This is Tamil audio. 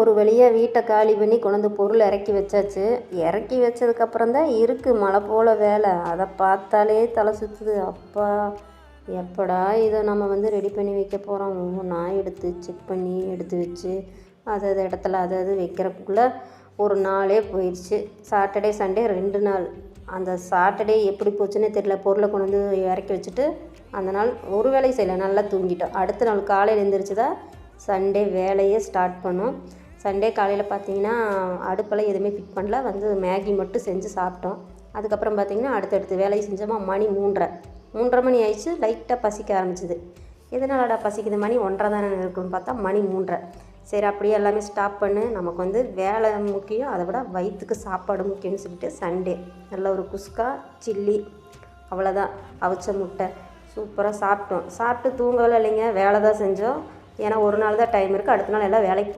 ஒரு வழியாக வீட்டை காலி பண்ணி கொண்டாந்து பொருள் இறக்கி வச்சாச்சு. இறக்கி வச்சதுக்கப்புறம் தான் இருக்குது மழை போல் வேலை. அதை பார்த்தாலே தலை சுற்றுது அப்பா எப்படா இதை நம்ம வந்து ரெடி பண்ணி வைக்க போகிறோம் ஒவ்வொன்றா எடுத்து செக் பண்ணி எடுத்து வச்சு அது அது இடத்துல அது அது வைக்கிறதுக்குள்ளே ஒரு நாளே போயிடுச்சு சாட்டர்டே சண்டே ரெண்டு நாள். அந்த சாட்டர்டே எப்படி போச்சுன்னே தெரியல. பொருளை கொண்டு வந்து இறக்கி வச்சுட்டு அந்த நாள் ஒரு வேலையும் செய்யலை. நல்லா தூங்கிட்டோம். அடுத்த நாள் காலையில் எழுந்திரிச்சு தான் சண்டே வேலையே ஸ்டார்ட் பண்ணோம். சண்டே காலையில் பார்த்தீங்கன்னா அடுப்பெல்லாம் எதுவுமே ஃபிட் பண்ணல. வந்து மேகி மட்டும் செஞ்சு சாப்பிட்டோம். அதுக்கப்புறம் பார்த்தீங்கன்னா அடுத்தடுத்து வேலையை செஞ்சோமா மணி மூன்றரை. மூன்றரை மணி ஆயிடுச்சு. லைட்டாக பசிக்க ஆரம்பிச்சிது. எதனாலடா பசிக்குது? மணி ஒன்றரை தானே இருக்குன்னு பார்த்தா மணி மூன்றரை. சரி அப்படியே எல்லாமே ஸ்டாப் பண்ணு. நமக்கு வந்து வேலை முக்கியம். அதை விட வயிற்றுக்கு சாப்பாடு முக்கியம்னு சொல்லிட்டு சண்டே. நல்ல ஒரு குஸ்கா சில்லி. அவ்வளோதான் அவிச்ச முட்டை. சூப்பராக சாப்பிட்டோம். சாப்பிட்டு தூங்கவே இல்லைங்க. வேலை தான் செஞ்சோம். ஏன்னா ஒரு நாள் தான் டைம் இருக்குது அடுத்த நாள் எல்லாம் வேலைக்கு